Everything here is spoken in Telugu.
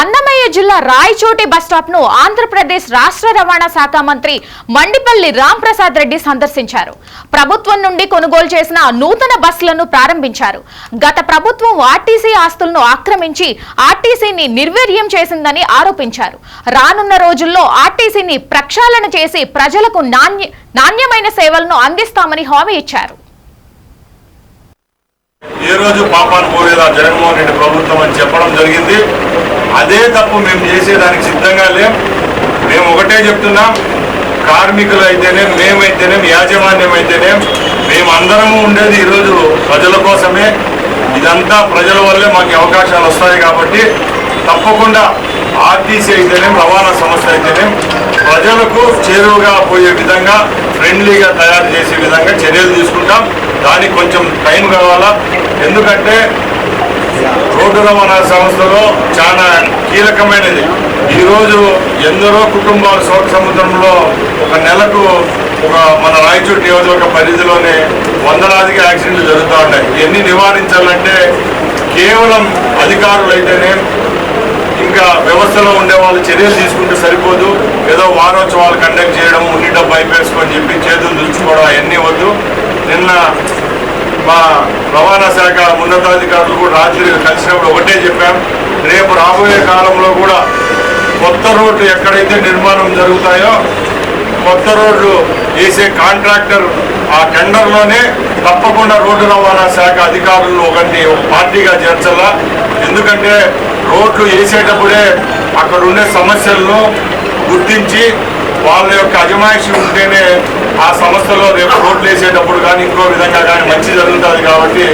అన్నమయ్య జిల్లా రాయచోటి బస్టాప్ను ఆంధ్రప్రదేశ్ రాష్ట్ర రవాణా శాఖ మంత్రి మండిపల్లి రాంప్రసాద్ రెడ్డి సందర్శించారు. ప్రభుత్వం నుండి కొనుగోలు చేసిన నూతన బస్సులను ప్రారంభించారు. గత ప్రభుత్వం ఆర్టీసీ ఆస్తులను ఆక్రమించి ఆర్టీసీని నిర్వీర్యం చేసిందని ఆరోపించారు. రానున్న రోజుల్లో ఆర్టీసీని ప్రక్షాళన చేసి ప్రజలకు నాణ్య నాణ్యమైన సేవలను అందిస్తామని హామీ ఇచ్చారు. ఏ రోజు పాపాలు పోలేదా జగన్మోహన్ రెడ్డి ప్రభుత్వం అని చెప్పడం జరిగింది. అదే తప్పు మేము చేసేదానికి సిద్ధంగా లేం. మేము ఒకటే చెప్తున్నాం కార్మికులు అయితేనే మేమైతేనేం యాజమాన్యం అయితేనే మేమందరము ఉండేది ఈరోజు ప్రజల కోసమే. ఇదంతా ప్రజల వల్లే మాకు అవకాశాలు వస్తాయి కాబట్టి తప్పకుండా ఆర్టీసీ అయితేనేం రవాణా సంస్థ అయితేనేం ప్రజలకు చేరువుగా పోయే విధంగా ఫ్రెండ్లీగా తయారు చేసే విధంగా చర్యలు తీసుకుంటాం. దానికి కొంచెం టైం కావాలా? ఎందుకంటే రోడ్డు రవాణా సంస్థలో చాలా కీలకమైనది. ఈరోజు ఎందరో కుటుంబాలు శోక సముద్రంలో ఒక నెలకు ఒక మన రాయచూరు నియోజకవర్గ పరిధిలోనే వందలాదిగా యాక్సిడెంట్లు జరుగుతూ ఉన్నాయి. ఇవన్నీ నివారించాలంటే కేవలం అధికారులైతేనే ఇంకా వ్యవస్థలో ఉండే వాళ్ళు చర్యలు తీసుకుంటే సరిపోదు. ఏదో వారోత్సవాలు కండక్ట్ చేయడం ఉండి డబ్బు అయిపోయేసుకొని చెప్పి చేతులు దులుచుకోవడం అవన్నీ వద్దు. నిన్న మా రవాణా శాఖ ఉన్నతాధికారులు కూడా రాత్రి కలిసినప్పుడు ఒకటే చెప్పాం. రేపు రాబోయే కాలంలో కూడా కొత్త రోడ్లు ఎక్కడైతే నిర్మాణం జరుగుతాయో కొత్త రోడ్లు వేసే కాంట్రాక్టర్ ఆ టెండర్లోనే తప్పకుండా రోడ్డు రవాణా శాఖ అధికారులను ఒకటి ఒక పార్టీగా చేర్చాలా? ఎందుకంటే రోడ్లు వేసేటప్పుడే అక్కడ ఉండే సమస్యలను గుర్తించి వాళ్ళ యొక్క అజమాయిషి ఉంటేనే ఆ సంస్థలో రేపు రోడ్లు వేసేటప్పుడు కానీ ఇంకో విధంగా కానీ మంచి జరుగుతుంది కాబట్టి.